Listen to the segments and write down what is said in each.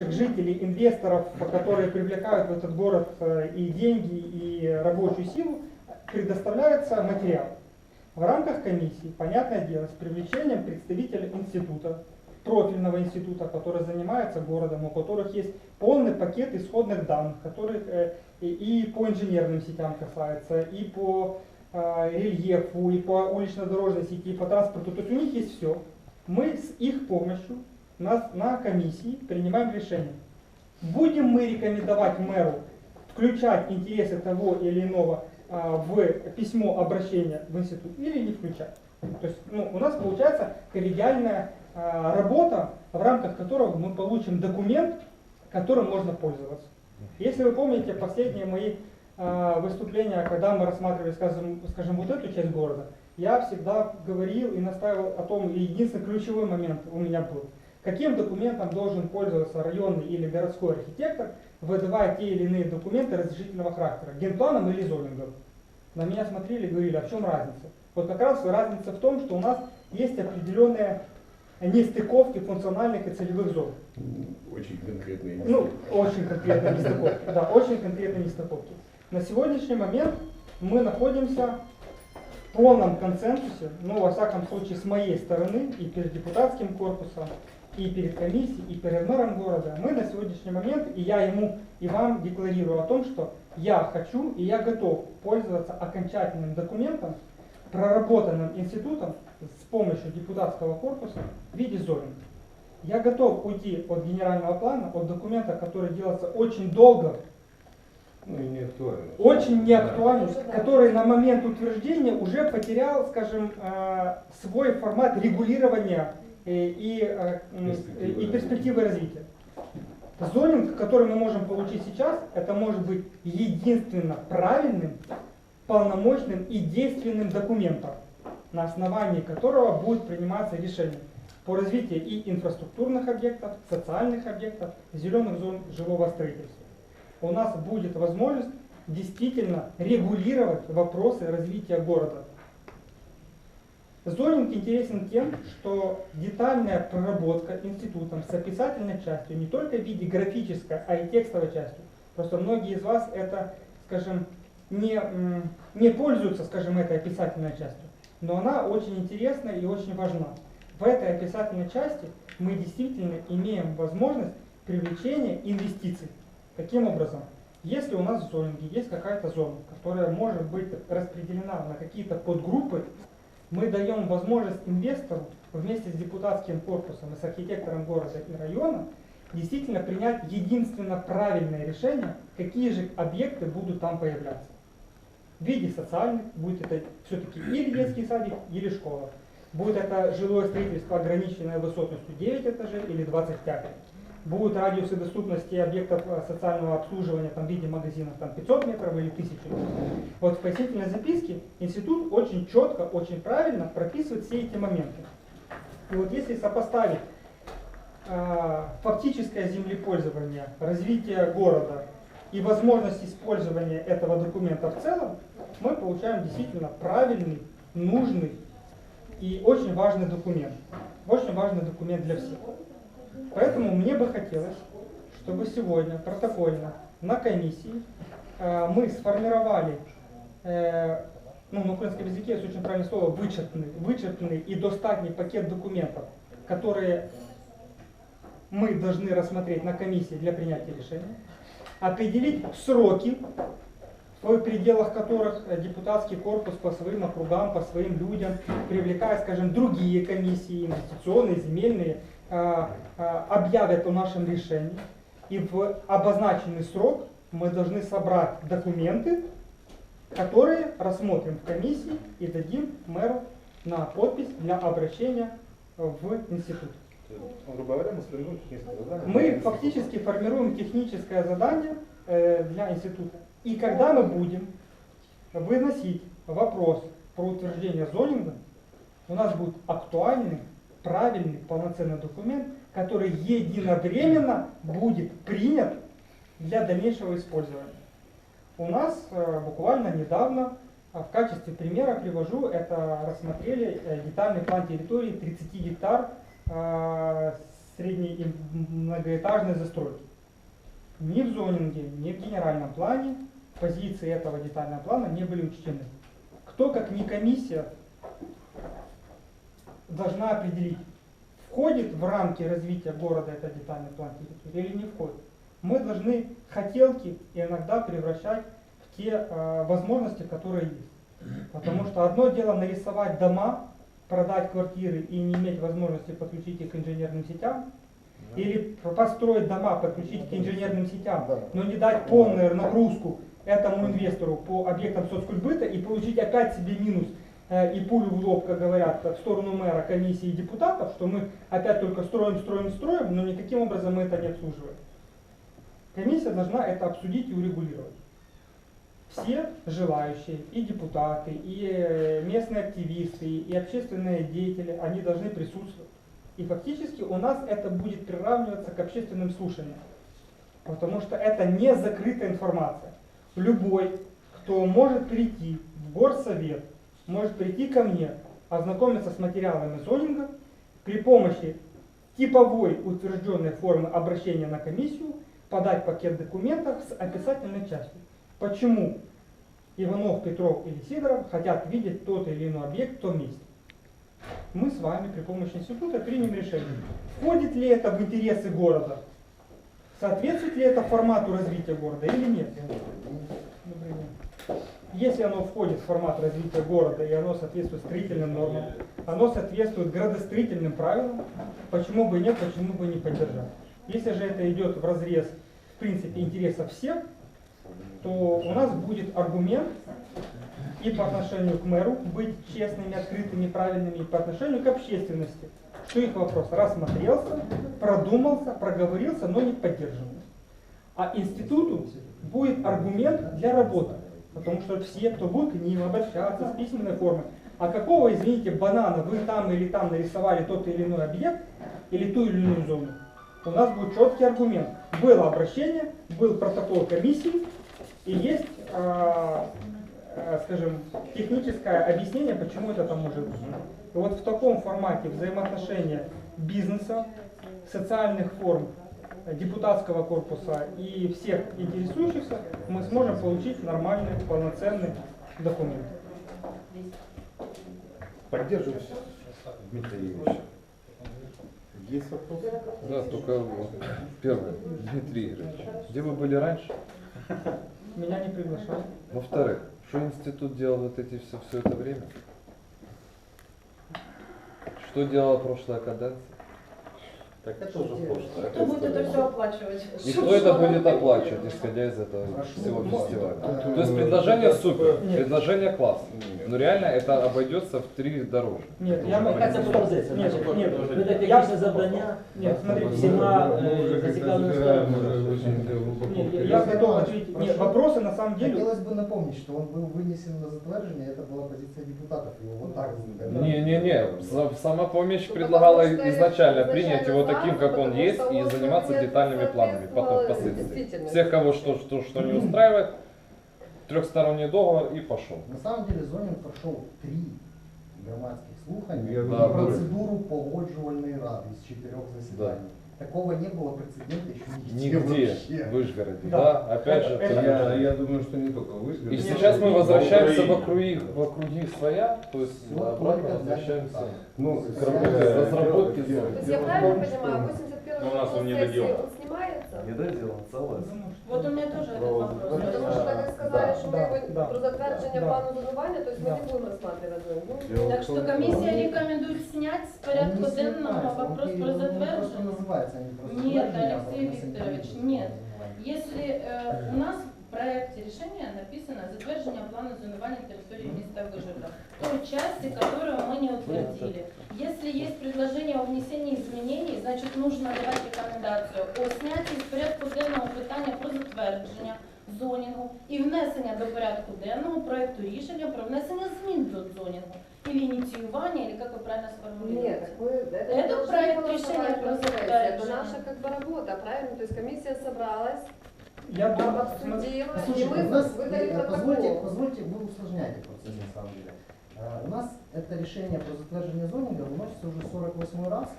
жителей, инвесторов, которые привлекают в этот город э, и деньги, и рабочую силу, предоставляется материал. В рамках комиссии, понятное дело, с привлечением представителя института, профильного института, который занимается городом, у которых есть полный пакет исходных данных, которые э, и по инженерным сетям касается, и по э, рельефу, и по улично-дорожной сети, и по транспорту. То есть у них есть все. Мы с их помощью на, на комиссии принимаем решение. Будем мы рекомендовать мэру включать интересы того или иного а, в письмо обращения в институт или не включать. То есть ну, у нас получается коллегиальная а, работа, в рамках которого мы получим документ, которым можно пользоваться. Если вы помните последние мои а, выступления, когда мы рассматривали, скажем, скажем, вот эту часть города, я всегда говорил и настаивал о том, и единственный ключевой момент у меня был, каким документом должен пользоваться районный или городской архитектор, выдавая те или иные документы разрешительного характера, генпланом или зонингом. На меня смотрели и говорили, а в чем разница? Вот как раз разница в том, что у нас есть определенные нестыковки функциональных и целевых зон. Очень конкретные Ну, очень конкретные нестыковки. Да, очень конкретные нестыковки. На сегодняшний момент мы находимся в полном консенсусе, ну, во всяком случае, с моей стороны и перед депутатским корпусом, и перед комиссией, и перед мэром города. Мы на сегодняшний момент, и я ему и вам декларирую о том, что я хочу и я готов пользоваться окончательным документом, проработанным институтом с помощью депутатского корпуса в виде зонинга. Я готов уйти от генерального плана, от документа, который делается очень долго, ну, и не актуально. очень неактуальный, который на момент утверждения уже потерял, скажем, э, свой формат регулирования и, э, и перспективы развития. Зонинг, который мы можем получить сейчас, это может быть единственно правильным, полномочным и действенным документом, на основании которого будет приниматься решение по развитию и инфраструктурных объектов, социальных объектов, зеленых зон жилого строительства. У нас будет возможность действительно регулировать вопросы развития города. Зонинг интересен тем, что детальная проработка институтом с описательной частью, не только в виде графической, а и текстовой частью. Просто многие из вас это, скажем, не, не пользуются, скажем, этой описательной частью. Но она очень интересна и очень важна. В этой описательной части мы действительно имеем возможность привлечения инвестиций. Каким образом? Если у нас в зонинге есть какая-то зона, которая может быть распределена на какие-то подгруппы, мы даем возможность инвестору вместе с депутатским корпусом и с архитектором города и района действительно принять единственно правильное решение, какие же объекты будут там появляться. В виде социальных, будет это все-таки или детский садик, или школа. Будет это жилое строительство, ограниченное высотностью 9 этажей или 25 будут радиусы доступности объектов э, социального обслуживания там, в виде магазинов там, 500 метров или 1000 метров. Вот в пояснительной записке институт очень четко, очень правильно прописывает все эти моменты. И вот если сопоставить э, фактическое землепользование, развитие города и возможность использования этого документа в целом, мы получаем действительно правильный, нужный и очень важный документ. Очень важный документ для всех. Поэтому мне бы хотелось, чтобы сегодня протокольно на комиссии э, мы сформировали, э, ну, на украинском языке есть очень правильное слово, вычерпанный, вычерпанный и достатний пакет документов, которые мы должны рассмотреть на комиссии для принятия решения, определить сроки, в пределах которых депутатский корпус по своим округам, по своим людям, привлекая, скажем, другие комиссии, инвестиционные, земельные, объявят о нашем решении, и в обозначенный срок мы должны собрать документы, которые рассмотрим в комиссии и дадим мэру на подпись для обращения в институт. Мы фактически формируем техническое задание э, для института. И когда мы будем выносить вопрос про утверждение зонинга, у нас будет актуальный правильный, полноценный документ, который единовременно будет принят для дальнейшего использования. У нас э, буквально недавно э, в качестве примера привожу, это рассмотрели э, детальный план территории 30 гектар средней и многоэтажной застройки. Ни в зонинге, ни в генеральном плане позиции этого детального плана не были учтены. Кто, как не комиссия, должна определить, входит в рамки развития города этот детальный план территории или не входит. Мы должны хотелки иногда превращать в те э, возможности, которые есть. Потому что одно дело нарисовать дома, продать квартиры и не иметь возможности подключить их к инженерным сетям, или построить дома, подключить к инженерным сетям, но не дать полную нагрузку этому инвестору по объектам соцкультбыта и получить опять себе минус и пулю в лоб, как говорят, в сторону мэра, комиссии и депутатов, что мы опять только строим, строим, строим, но никаким образом мы это не обслуживаем. Комиссия должна это обсудить и урегулировать. Все желающие, и депутаты, и э, местные активисты, и общественные деятели, они должны присутствовать. И фактически у нас это будет приравниваться к общественным слушаниям. Потому что это не закрытая информация. Любой, кто может прийти в горсовет, может прийти ко мне, ознакомиться с материалами зонинга, при помощи типовой утвержденной формы обращения на комиссию подать пакет документов с описательной частью. Почему Иванов, Петров или Сидоров хотят видеть тот или иной объект в том месте. Мы с вами при помощи института примем решение, входит ли это в интересы города, соответствует ли это формату развития города или нет. Добрый день. Если оно входит в формат развития города и оно соответствует строительным нормам, оно соответствует градостроительным правилам, почему бы нет, почему бы не поддержать. Если же это идет в разрез, в принципе, интересов всех, то у нас будет аргумент и по отношению к мэру быть честными, открытыми, правильными, и по отношению к общественности, что их вопрос рассмотрелся, продумался, проговорился, но не поддержан. А институту будет аргумент для работы, потому что все, кто будет к ним обращаться с письменной формой, а какого, извините, банана вы там или там нарисовали тот или иной объект или ту или иную зону, у нас будет четкий аргумент. Было обращение, был протокол комиссии и есть а, э, скажем, техническое объяснение, почему это там может быть. И вот в таком формате взаимоотношения бизнеса, социальных форм, э, депутатского корпуса и всех интересующихся мы сможем получить нормальный, полноценный документ. Поддерживаю Дмитрия Юрьевича. Есть вопросы? Да, только первое, Дмитрий Игоревич, где вы были раньше? Меня не приглашали. Во-вторых, что институт делал вот эти все, все это время? Что делала прошлая каденция? Так это уже прошлое. Кто будет это все оплачивать? И кто это будет оплачивать, исходя из этого всего фестиваля? То есть предложение супер, Нет. предложение класс. Но реально это обойдется в три дороже. Нет, я могу... Яка це пропозиція? Нет, Значить, нет, Буде я- технічне завдання Нет, смотрите, всіма Ну, е, уже как бы зацікавленими разбираем, сторонами. уже очень глубоко. Нет, я, я готов ответить. Нет, вопросы на самом деле... Хотелось бы напомнить, что он был вынесен на затвержение, это была позиция депутатов, его вот так задали. Не-не-не, за- самопомощь Ну, предлагала потому что изначально изначально принять его за, таким, как он есть, и заниматься детальными планами потом впоследствии. Всех, кого что, что, что не устраивает, трехсторонний договор и пошел. На самом деле Зонин прошел три громадских слухания Я и думаю, процедуру погоджувальной рады из четырех заседаний. Такого не было прецедента еще нигде, Нигде вообще. в Вышгороде. Да. Да, опять же. Это- это- Я, я думаю, что не только вы. И сейчас мы возвращаемся в Украине. округи, в округи своя, то есть Всё обратно возвращаемся. депутатов. Ну, дело- зон. То есть я в правильно понимаю, что- 81 Ну, у нас он не доделан. он снимается? Не доделан целое. Вот у меня тоже этот вопрос. Потому что как сказали, что мы про затвердження плану зонування, то есть мы не будем рассматривать в Так что комиссия рекомендует снять с порядка денного вопрос про просто Нет, Алексей Викторович, нет. Если э, у нас проекте решения написано затверждение плана зонування території міста Вижгорода, той части, которую мы не утвердили. Если есть предложение о внесении изменений, значит нужно давать рекомендацию о снятии з порядку денного питання про затвердження зонінгу і внесення до порядку денного проекту рішення про внесення змін до зонінгу. Или инициирование, или как вы правильно сформулируете. Нет, так мы это, Это должны проект голосовать решения про на сессии. Это затверждение. наша как бы работа, правильно? То есть комиссия собралась, Я думаю, обсудила, и Слушайте, мы у нас, выдали э, позвольте, протокол. позвольте, вы усложняете процесс на самом деле. Э, У нас это решение про затверждение зонинга выносится уже 48 раз.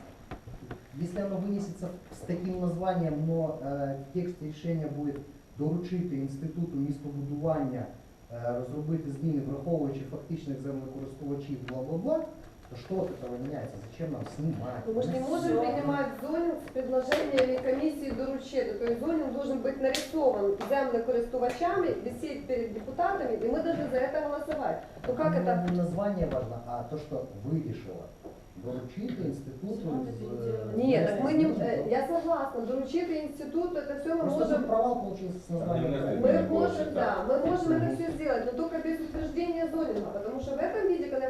если оно вынесется с таким названием, но э, в тексте решения будет доручити інституту містобудування е, розробити зміни, враховуючи фактичних землекористувачів, бла-бла-бла, То что от этого меняется? Зачем нам снимать? Ну, Мы же не можем принимать зонинг с предложениями комиссии доручета. То есть зонинг должен быть нарисован землекористувачами, висеть перед депутатами, и мы должны за это голосовать. Ну как это? Не название важно, а то, что вы решила. Доручити інституту з... Нет, так мы не, э, я согласна, доручити институт, это все мы Просто можем провал получился с названием. Мы можем, да, мы можем это все сделать, но только без утверждения зонинга, потому что в этом виде, когда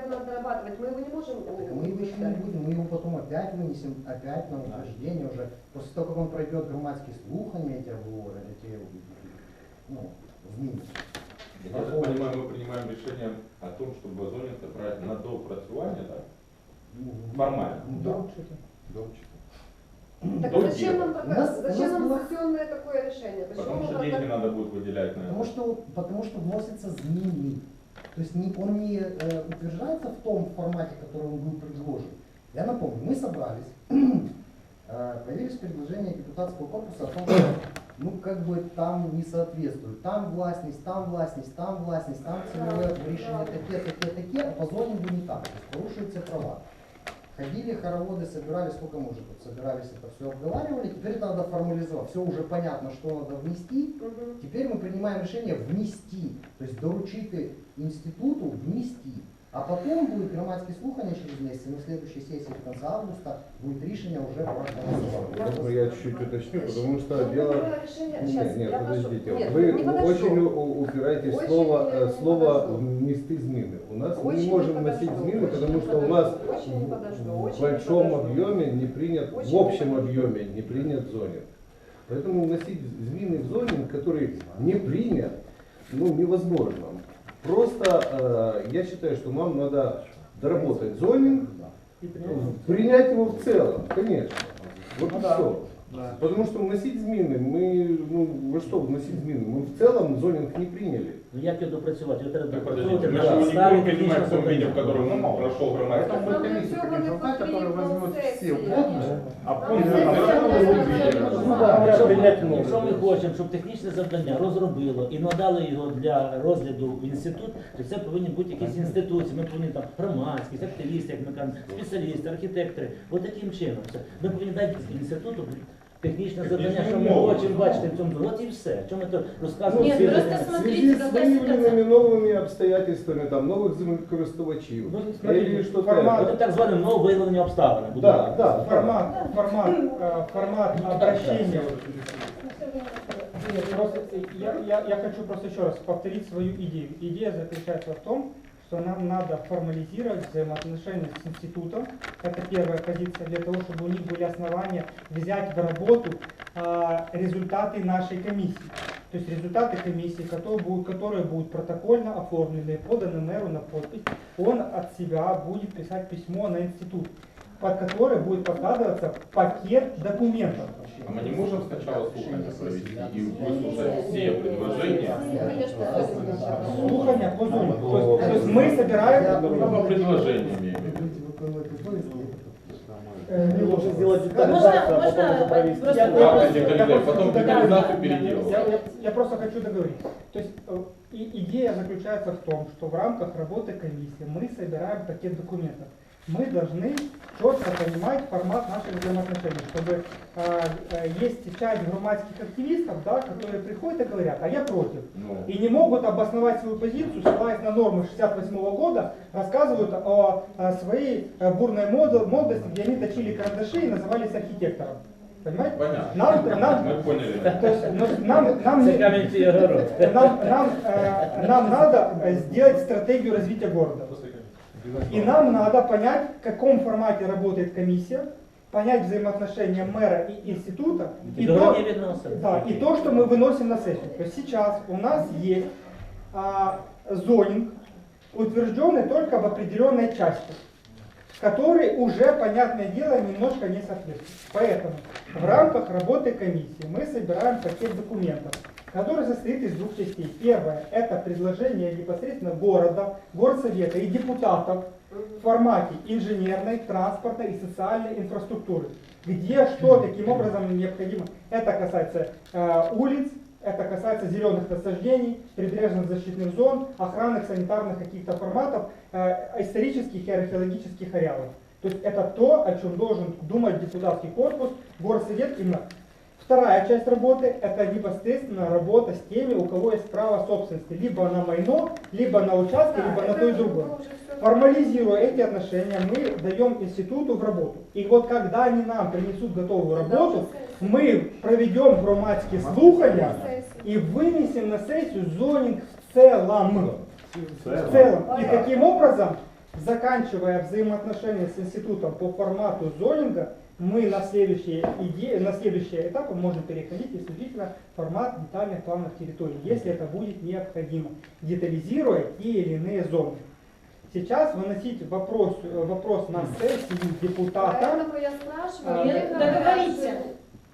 дорабатывать, мы его не можем Так мы его еще не будем, мы его потом опять вынесем, опять на утверждение уже, после того, как он пройдет громадские слухания, эти оговоры, эти, ну, зміни. Я так понимаю, мы принимаем решение о том, чтобы зонинг отправить на доопрацювання, так? Формально. Да. Доручите. Так До зачем нам, такое, нас- зачем нас нам сессионное такое решение? Почему Потому что деньги так- надо будет выделять на Потому это. что, потому что вносятся зміни. То есть не, он не э, утверждается в том формате, который он был предложен. Я напомню, мы собрались, э, появились предложения депутатского корпуса о том, что ну как бы там не соответствует. Там властность, там властность, там властность, там цільове рішення таке, таке, таке, а по зонingу не так. То есть порушуються права. Ходили хороводы, собирались, сколько мы уже тут собирались, это все обговаривали. Теперь это надо формализовать. Все уже понятно, что надо внести. Мгм. Теперь мы принимаем решение внести, то есть доручити інституту внести. А потом будет громадські слухання через месяц, и на следующей сессии в конце августа будет рішення уже по голосованию. Можно я чуть-чуть уточню, потому что Ну, дело... было решение- Нет, Сейчас, нет, я прошу. подождите. Нет, Вы не подожду. очень у- упираетесь в Очень слово, не- э, не слово подожду. внести змины. У нас мы Очень не можем вносить змины, очень потому что у нас в большом объеме не принят, в общем объеме не принят зонинг. Поэтому вносить змины в зонинг, который не принят, ну, невозможно. Просто э, я считаю, что нам надо доработать зонинг, ну, принять. его в целом, конечно. Вот Ну и да. все. Да. Потому что вносить змины, мы, ну, вы что, вносить змины? Мы в целом зонинг не приняли. Ну як його допрацювати? Його треба Так допрацьовувати подождите, мы на же его не підставі будем принимать в том технічного виде, в котором Ну, он прошел громадский. Там будет комиссия, Нам конечно, всё которая будет возьмет все сессия. вводные, а Нам пункты сессия на будет другом сессия. виде. Ну, да, так, якщо, прийняти ми, нове. якщо ми хочемо, щоб технічне завдання розробило і надали його для розгляду в інститут, то це повинні бути якісь інституції. Ми повинні там громадськість, активісти, як ми кажемо, спеціалісти, архітектори. От таким чином. Це ми повинні дати інституту технічне завдання, що ми умови. хочемо бачити в цьому. От і все. Що ми тут розказуємо? Ні, всі просто люди? В смотрите, связи с какая ситуация. выявленными новыми обстоятельствами, там, новых землекористувачів, Ну, или смотрите, что-то... формат- От так зване нове виявлення обставин. будь Да, ласка. да, Формат, формат, э, формат обращения. Нет, просто я, я, я хочу просто еще раз повторить свою идею. Идея заключается в том, что нам надо формализировать взаимоотношения с институтом. Это первая позиция для того, чтобы у них были основания взять в работу а, результаты нашей комиссии. То есть результаты комиссии, которые будут, которые будут протокольно оформлены, поданы мэру на подпись, он от себя будет писать письмо на институт, под которое будет подкладываться пакет документов. А мы не можем сначала слушания провести и выслушать все предложения? Слухания по зоне. То есть, то есть мы собираем... Ну, по предложениям я имею в виду. Будете виконувати обов'язки. э, Не лучше сделать А Я- я- я кандидаты, просто потом договорить. переделывают. Я, я- я просто хочу договорить. То есть э, и- идея заключается в том, что в рамках работы комиссии мы собираем пакет документов. Мы должны четко понимать формат наших взаимоотношений, чтобы э, э, есть часть громадских активистов, да, которые приходят и говорят, а я против. Ну, И не могут обосновать свою позицию, ссылаясь на нормы 68 года, рассказывают о, о своей э, бурной молодости, где они точили карандаши и назывались архитектором. Понимаете? понятно. Нам, нам, Мы поняли. то есть, ну, нам, нам, Це не- камінь цієї гори. нам, нам, э, нам надо э, сделать стратегию развития города. И нам надо понять, в каком формате работает комиссия, понять взаимоотношения мэра и института, и то, Підгородні відносини. да, и то, что мы выносим на сессию. То есть сейчас у нас есть а, зонинг, утвержденный только в определенной части, который уже, понятное дело, немножко не соответствует. Поэтому в рамках работы комиссии мы собираем пакет документов, который состоит из двух частей. Первое – это предложение непосредственно города, горсовета и депутатов в формате инженерной, транспортной и социальной инфраструктуры. где что, каким образом необходимо. Это касается э, улиц, это касается зеленых насаждений, прибрежных защитных зон, охранных санитарных каких-то форматов, э, исторических и археологических ареалов. То есть это то, о чем должен думать депутатский корпус, горсовет именно. Вторая часть работы – это непосредственно работа с теми, у кого есть право собственности, либо на майно, либо на участке, либо на то и другое. Формализируя эти отношения, мы даем институту в работу. И вот когда они нам принесут готовую работу, мы проведем громадские слухания и вынесем на сессию зонинг в целом. В целом. И таким образом, заканчивая взаимоотношения с институтом по формату зонинга, мы на следующие, иде... на следующие этапы можем переходить исключительно в формат детальных планов территорий, если это будет необходимо, детализируя те или иные зоны. Сейчас выносить вопрос, вопрос на сессию депутата. Поэтому я спрашиваю. А, Нет, договорите. раньше.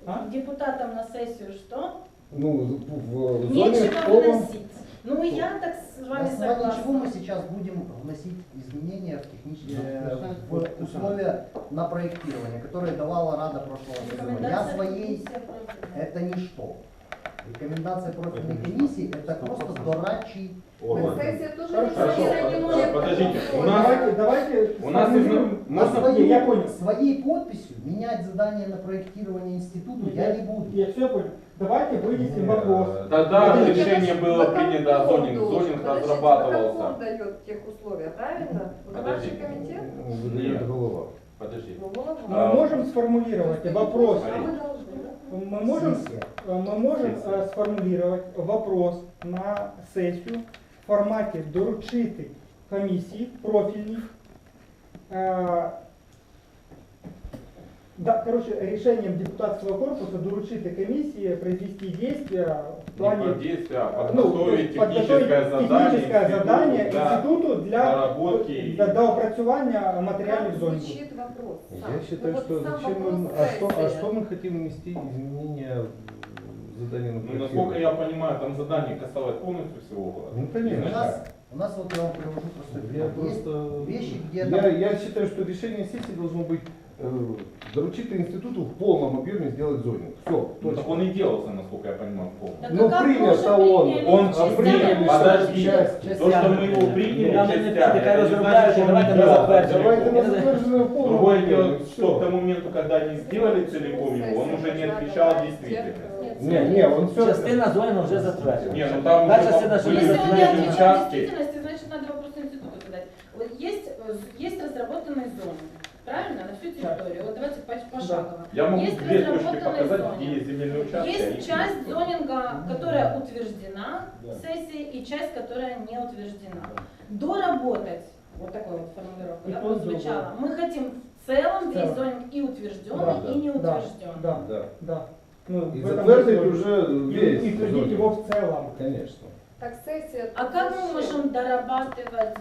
А? Депутатам на сессию что? Ну, в в зоне Нечего в полном- вносить. Ну и я так с На вами основании чего согласна. мы сейчас будем вносить изменения в технические в условия на проектирование, которые давала Рада прошлого сезона? Я своей это ничто. Рекомендация профильной комиссии это просто решение, Подождите, не у нас- Давайте, давайте У нас можно- своей, я понял. своей подписью менять задание на проектирование института я не буду. Я все понял. Давайте вынесем вопрос. Э, Тогда Подождите. решение было Водоканал принято, зонинг, должен. зонинг Подождите, разрабатывался. водоканал дает тех условия, правильно? Подожди. Выборочный комитет? Выдает Нет. голова. Подожди. Ну, голова. Мы можем сформулировать вопрос. А мы должны, да? Мы можем, Сессия. мы можем э, сформулировать вопрос на сесію в форматі доручити комісії профільній. Е, Да, короче, решением депутатского корпуса доручити комісії произвести действия в Не плане под действия, а ну, подготовить подготовить техническое задание, техническое институту задание для інституту для, наработки. для доопрацювання матеріалів Как зонінгу. звучит вопрос? Я сам? считаю, Ну, вот что сам зачем вопрос мы, а что, а сессии. что мы хотим внести изменения в задание на Ну, насколько я понимаю, там задание касалось полностью всего города. Ну, конечно. У нас, у нас вот я вам привожу простой Я пример. Есть просто... вещи, где я, там- я считаю, что решение сессии должно быть э, доручить институту в полном объеме сделать зонинг. Все, Ну, так он и делался, насколько я понимаю, полностью. Так Ну, а принято уже он, Он принял, подожди, то, что мы его приняли давайте на затверженное в полном Другое дело, что к тому моменту, когда они сделали целиком его, он уже не отвечал действительности. Не, не, он все... Частина зону вже затверджена. Не, ну там уже частина, що Если он не отвечал действительности, значит надо вопрос институту задать. Вот есть, э, есть разработанные зоны, правильно, на всю территорию. Вот давайте по- пошагово. Я могу Есть две точки разработанные показать, зоны. где есть земельные участки. а Есть часть нет. зонинга, которая утверждена Да. сессией, и часть, которая не утверждена. Доработать, вот такая вот формулировка, И да, прозвучала. Мы хотим в целом весь целом. зонинг и утвержденный, Да, и не да, утвержденный. Да, Да. да. Ну, И в этом затвердить уже и, весь и утвердить зонинг. его в целом. Конечно. Так сессия... А как мы можем дорабатывать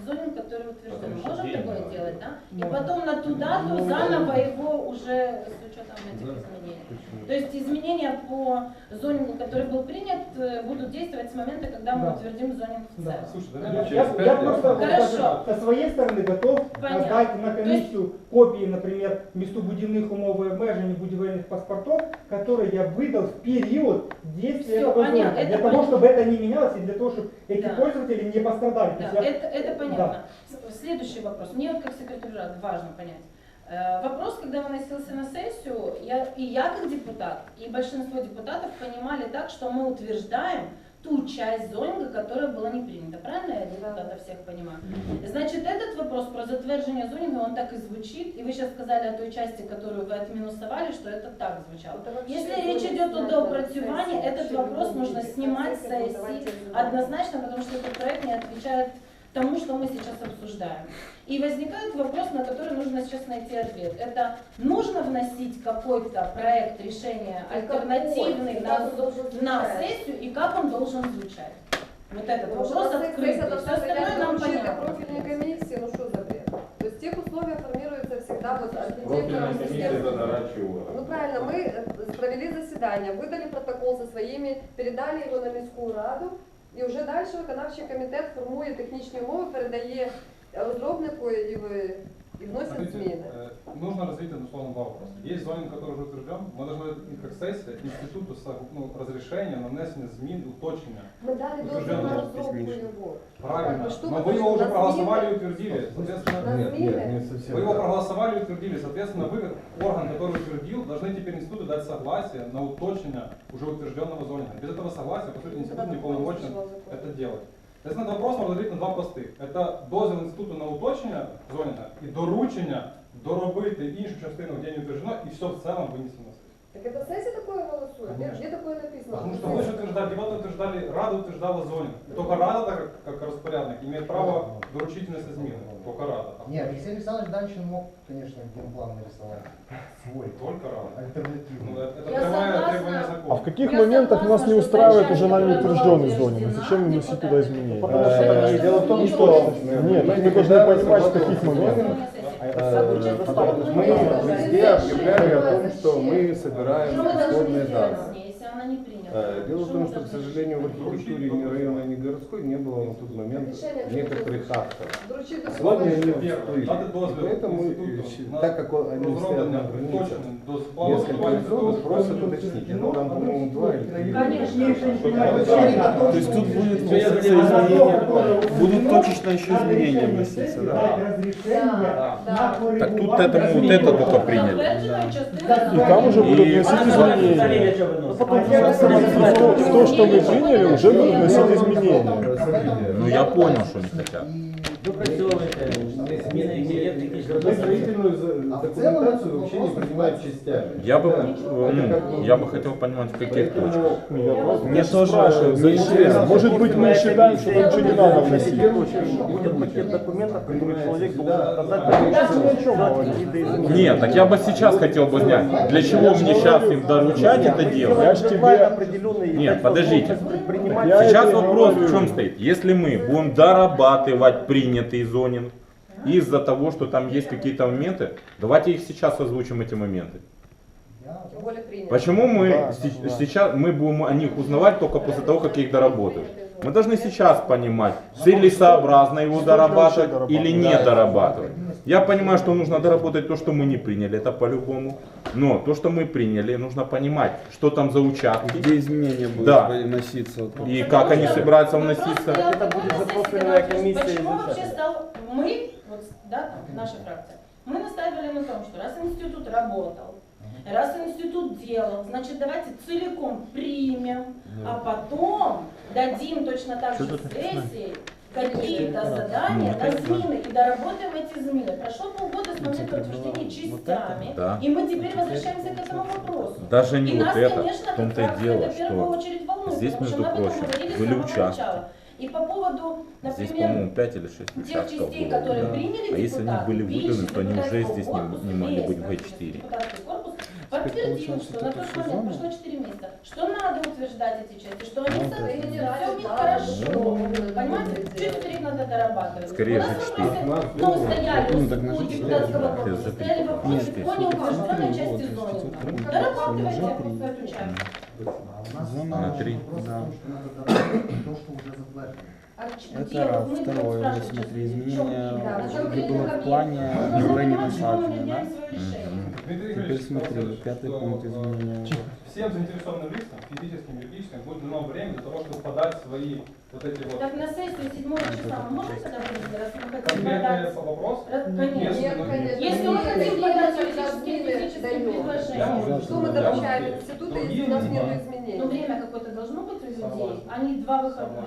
утвержден? Потому что Можем такое делать, да? И потом на ту дату заново его уже с учетом этих Да. изменений. Почему? То есть изменения по зонингу, который был принят, э, будут действовать с момента, когда мы Да. утвердим зонинг в Да. целом. Слушай, Я, да, я- через я пять лет. просто Хорошо. со своей стороны готов Понятно. сдать на комиссию копии, например, містобудівних умов і обмежень будівельних паспортов, которые я выдал в период действия Всё, этого понятно, зонинга. это Для того, понятно. чтобы это не менялось и для того, чтобы эти Да. пользователи не пострадали. То Да, есть я- это, это понятно. С- Следующий вопрос. Мне вот как секретарю Рады важно понять. Э, Вопрос, когда выносился на сессию, я, и я как депутат, и большинство депутатов понимали так, что мы утверждаем ту часть зонинга, которая была не принята. Правильно я депутатов всех понимаю? Значит, этот вопрос про затвержение зонинга, он так и звучит, и вы сейчас сказали о той части, которую вы отминусовали, что это так звучало. Это Если речь идет о доопрацювании, этот вопрос нужно снимать с сессии однозначно, потому что этот проект не отвечает тому, что мы сейчас обсуждаем. И возникает вопрос, на который нужно сейчас найти ответ. Это нужно вносить какой-то проект решения И альтернативный какой? На, на сессию и как он должен звучать? Вот этот что вопрос открытый. Все остальное нам понятно. профильной комиссии, ну что за бред? То есть тех условия формируются всегда вот архитектором, задорачивала. Ну правильно, мы э, провели заседание, выдали протокол со своими, передали його на міську раду, і вже далі виконавчий комітет формує технічні умови, передає розробнику і ви и вносят Смотрите, измены. э, нужно развить, условно, два вопроса. Есть зонинг, который уже утвержден, мы должны и как сессия институту со- ну, разрешения на внесення змін і уточнення. Мы дали дозвол Утвержден на был разработку его. Правильно. Ну, что Но вы вы его должны уже на проголосовали зміни? и утвердили. Соответственно, На Нет, зміни? нет, не совсем вы его так. проголосовали и утвердили. Соответственно, вы, как орган, который утвердил, должны теперь институту дать согласие на уточнение уже утвержденного зонинга. Без этого согласия, по сути, институт не полномочен это делать. Соответственно, этот вопрос можно разделить на два пости. Это дозвіл інституту на уточнення зонінга і доручення доробити іншу частину, де не утверждено, і все в цілому винесено на сесію. Так это сессия такое голосует? Где, где такое написано? Потому что вы же утверждали, депутаты утверждали, Рада утверждала зонинг. Только Рада, так как, как распорядник, имеет право доручительности зміни. Только Рада. Не, Алексей Александрович Данчин мог, конечно, генплан нарисовать. Свой. Только Рада. Ну, Альтернативный. это, это Я прямое согласна. А в каких Я моментах нас согласна, не что устраивает уже нами утвержденный зонинг? Зачем вносить туда изменения? Дело в том, что что Нет, мы должны понимать, в каких моментах. Э, мы везде объявляли о том, что мы собираем исходные данные. с ней, если она не принята? Э, Дело в Что том, мы что, к должны сожалению, в архитектуре ни районной, ни городской не было на тот момент Решение некоторых актов. Доручить Сегодня они Первое. всплыли. Дати И дозвіл поэтому, інституту э, на так как он- они стоят розроблення на границе, уточнень до плану несколько будування эпизодов житлового просят уточнить. Ну, там, по-моему, два или три. Конечно. То есть тут будет Будут точечно еще изменения вноситься, да? Да, да. Так тут этому вот это только приняли. Затверджена частина И там уже будут И- вносить Взагалі, изменения. то, в то, что мы приняли, уже будут вносить изменения. Ну я понял, что не хотят. Документацию вообще не принимаем частями. Я бы, Это- ну, это как бы- я бы хотел понимать, в каких Поэтому, точках. Мне тоже спрашиваю, за мне интерес. интересно. Может быть, мы считаем, что там ничего не надо вносить. Будет пакет документов, который человек должен говорить. Нет, так я бы сейчас хотел бы знать, для чего мне сейчас им доручать это делать? Я тебе... Нет, подождите. Сейчас вопрос в чем стоит. Если мы будем дорабатывать принятый зонинг из-за того, что там есть какие-то моменты, давайте их сейчас озвучим эти моменты. Тем более принято. Почему мы Да, се- да. сейчас мы будем о них узнавать только после того, как их доработают? Мы должны сейчас понимать, целесообразно его дорабатывать или не дорабатывать. Я понимаю, что нужно доработать то, что мы не приняли, это по-любому. Но то, что мы приняли, нужно понимать, что там за участки Где изменения будут Да. вноситься. вот. и как они собираются вноситься. Это будет да, комиссия Почему изучать вообще стал мы, вот, да, там, наша фракция, мы настаивали на том, что раз институт работал, раз институт делал, значит давайте целиком примем, а потом дадим точно так же сессии какие-то задания на змины и доработаем эти змины. Прошло полгода с момента утверждения частями, Да. и мы теперь возвращаемся к этому вопросу. Даже не И вот нас, это, конечно, в том-то и дело, это в первую что очередь волнует, здесь, потому что между мы об этом прочим, говорили с были начала. И по поводу, например, здесь, по-моему, 5 или 6 тех частей, которые да. приняли а если они были выданы, то они уже здесь не, не могли быть в Е4. Подтвердила, что на тот момент прошло 4 месяца, что надо утверждать эти части, что они ну, все у них хорошо, понимаете, чуть-чуть а э, надо дорабатывать. Скорее же четыре, но стояли у депутатского стояли вопросы, понял, утвержденной части зоны. Дорабатывайте эту часть. На 3. То, что уже заплатили. А Это второе, вот смотри? Да, На в плане насаживания, меняем да? Теперь смотри, пятый пункт э, изменения. Всем заинтересованным лицам, физическим, юридическим, будет дано время для того, чтобы подать свои вот эти вот Так на сессию 7 числа мы можем выйти, раз мы хотим конкретные подать? вопросы? Раз- Конечно. Если мы хотим подать даем. предложения, Что мы доручаем институту, если у нас нет но изменений? время какое-то должно быть у людей, а не два выходных.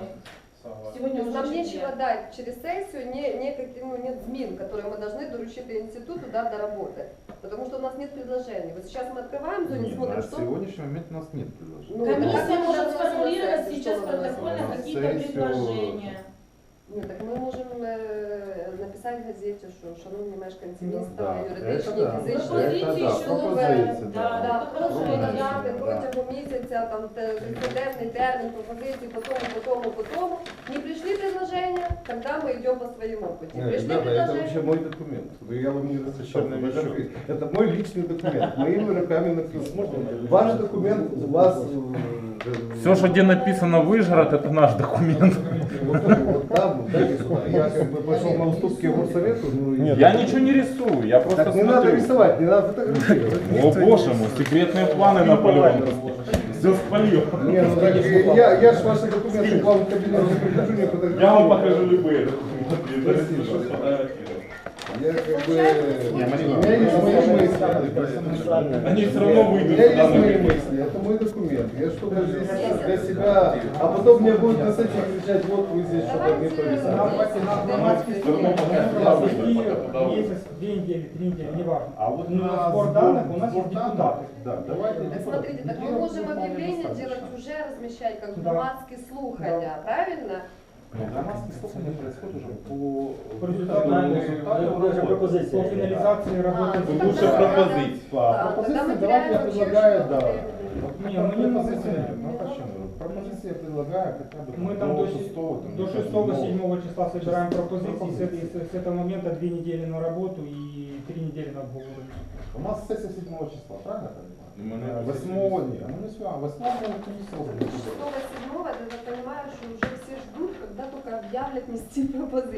Согласен. Сегодня То есть уже нам нечего четверг. дать через сессию, не, не, какие- ну, нет змин, которые мы должны доручить институту да, доработать. Потому что у нас нет предложений. Вот сейчас мы открываем зону, смотрим, что... сегодняшний момент у нас нет предложений. Ну, как Комиссия мы может должны сформулировать на сейчас сессию, что мы протокольно выносим? какие-то Сессию. предложения. Ні, так ми можемо е, написати в газеті, що шановні мешканці Ну, міста, да, юридичні, це да. фізичні, Пропозиції да, щодо протягом місяця, там, те- тридцятиденний термін, пропозиції по тому, по тому, по тому. Не пришли предложения, тогда мы идем по своему пути. Э, Пришли Ребята, это вообще предложения. мой документ. Вы- Я вам не разрешал. Это мой личный документ. Моими руками написан. Ваш документ у вас... э, Все, что где написано Выжгород, это наш документ. Я как бы пошел на уступки горсовету. Ну, Я ничего не рисую, я просто Так не смотрю. надо рисовать, не надо фотографировать. О боже мой, секретные планы Наполеона. Все спалил. Не, ну так, я, я ж ваши документы в кабинет не прихожу, не фотографирую. Я вам покажу любые документы. Я как бы... Не, Марина, меня есть мои мысли. Они все равно выйдут меня есть мои мысли, это мой документ. Я что-то здесь для себя, а потом мне будут на сайте кричать, вот вы здесь что-то не то громадский месяц, две недели, три недели, неважно. А вот на сбор данных у нас есть депутаты. Да, давайте. Так смотрите, так мы можем объявление делать уже, размещать как Да. громадские слухания, правильно? Громадские слушания происходят уже по пропозиція. по финализации работы. А, ну, Лучше. Да, тогда Пропозиции давайте теряем я предлагаю, да. Не, мы не пропозиции, можем. ну почему? Пропозиции я предлагаю хотя бы Мы там до, до си- 6 там, до или 6-7 числа собираем пропозиции, с этого момента две недели на работу и три недели на обговорение. У нас сессия 7 числа, правильно эту Восьмого дня. Не связаны. Восьмого комиссия уже будет. 6-7, я так понимаю, что уже все ждут, когда только объявят нести пропозиции.